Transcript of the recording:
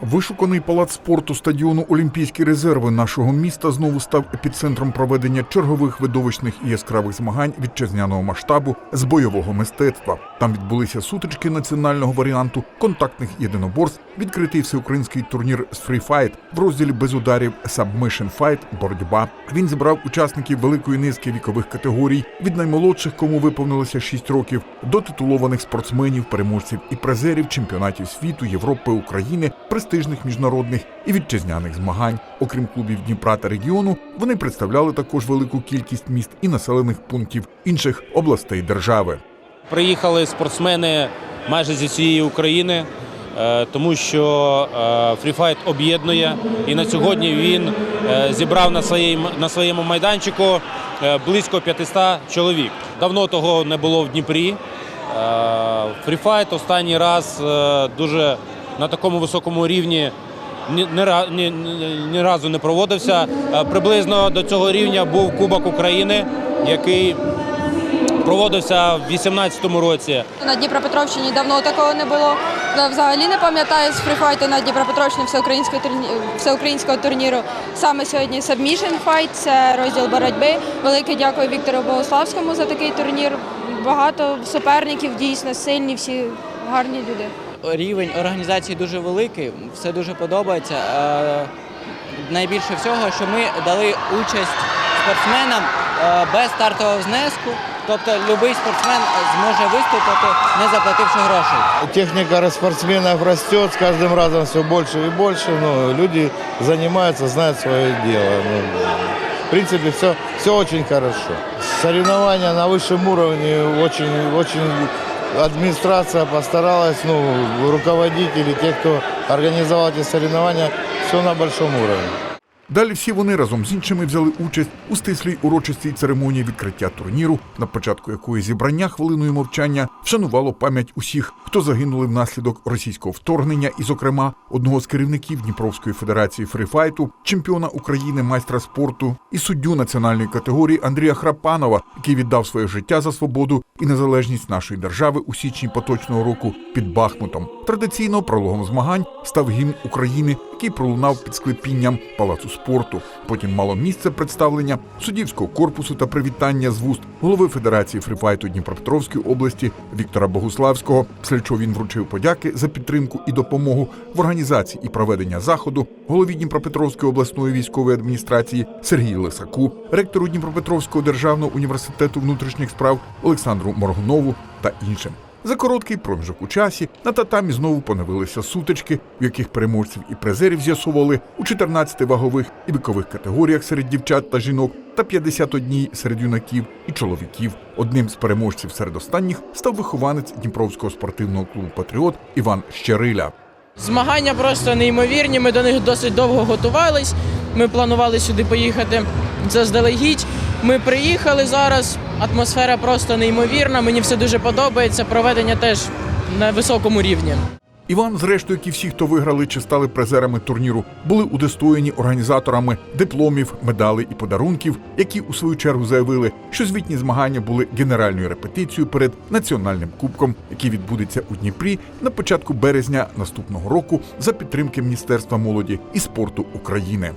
Вишуканий палац спорту стадіону Олімпійські резерви нашого міста знову став епіцентром проведення чергових видовищних і яскравих змагань вітчизняного масштабу з бойового мистецтва. Там відбулися сутички національного варіанту контактних єдиноборств, відкритий всеукраїнський турнір з фріфайт в розділі без ударів Submission Fight – боротьба. Він зібрав учасників великої низки вікових категорій від наймолодших, кому виповнилося 6 років, до титулованих спортсменів, переможців і призерів чемпіонатів світу, Європи, України, престижних міжнародних і вітчизняних змагань. Окрім клубів Дніпра та регіону, вони представляли також велику кількість міст і населених пунктів інших областей держави. Приїхали спортсмени майже зі всієї України, е, тому що е, фріфайт об'єднує. І на сьогодні він е, зібрав на своєму, на своєму майданчику е, близько 500 чоловік. Давно того не було в Дніпрі. Е, Фріфайт останній раз е, дуже на такому високому рівні ні, ні, ні, разу не проводився. Е, Приблизно до цього рівня був Кубок України, який проводився в 2018 році. На Дніпропетровщині давно такого не було. Взагалі не пам'ятаю з фріфайту на Дніпропетровщині всеукраїнського турніру, всеукраїнського турніру. Саме сьогодні Submission Fight, це розділ боротьби. Велике дякую Віктору Богославському за такий турнір. Багато суперників, дійсно сильні, всі гарні люди. Рівень організації дуже великий, все дуже подобається. Е, Найбільше всього, що ми дали участь спортсменам е, без стартового знеску. Тобто будь-який спортсмен зможе виступити, не заплативши грошей. Техника спортсменов растет, с каждым разом все больше и больше. Но люди занимаются, знают свое дело. Ну, в принципе, все, все очень хорошо. Соревнования на высшем уровне очень, очень администрация постаралась, ну, руководители, те, кто организовал эти соревнования, все на большом уровне. Далі всі вони разом з іншими взяли участь у стислій урочистій церемонії відкриття турніру, на початку якої зібрання хвилиною мовчання вшанувало пам'ять усіх, хто загинули внаслідок російського вторгнення, і, зокрема, одного з керівників Дніпровської федерації фрифайту, чемпіона України, майстра спорту і суддю національної категорії Андрія Храпанова, який віддав своє життя за свободу і незалежність нашої держави у січні поточного року під Бахмутом. Традиційно прологом змагань став гімн України, який пролунав під склепінням палацу спорту. Потім мало місце представлення суддівського корпусу та привітання з вуст голови Федерації фрифайту Дніпропетровської області Віктора Богуславського. Після чого він вручив подяки за підтримку і допомогу в організації і проведення заходу голові Дніпропетровської обласної військової адміністрації Сергію Лисаку, ректору Дніпропетровського державного університету внутрішніх справ Олександру Моргунову та іншим. За короткий проміжок у часі на татамі знову поновилися сутички, в яких переможців і призерів з'ясовували у 14 вагових і вікових категоріях серед дівчат та жінок та 51 серед юнаків і чоловіків. Одним з переможців серед останніх став вихованець Дніпровського спортивного клубу Патріот Іван Щериля. Змагання просто неймовірні. Ми до них досить довго готувались. Ми планували сюди поїхати заздалегідь. Ми приїхали зараз. Атмосфера просто неймовірна. Мені все дуже подобається. Проведення теж на високому рівні. Іван, зрештою, як і всі, хто виграли чи стали призерами турніру, були удостоєні організаторами дипломів, медалей і подарунків, які у свою чергу заявили, що звітні змагання були генеральною репетицією перед національним кубком, який відбудеться у Дніпрі на початку березня наступного року за підтримки Міністерства молоді і спорту України.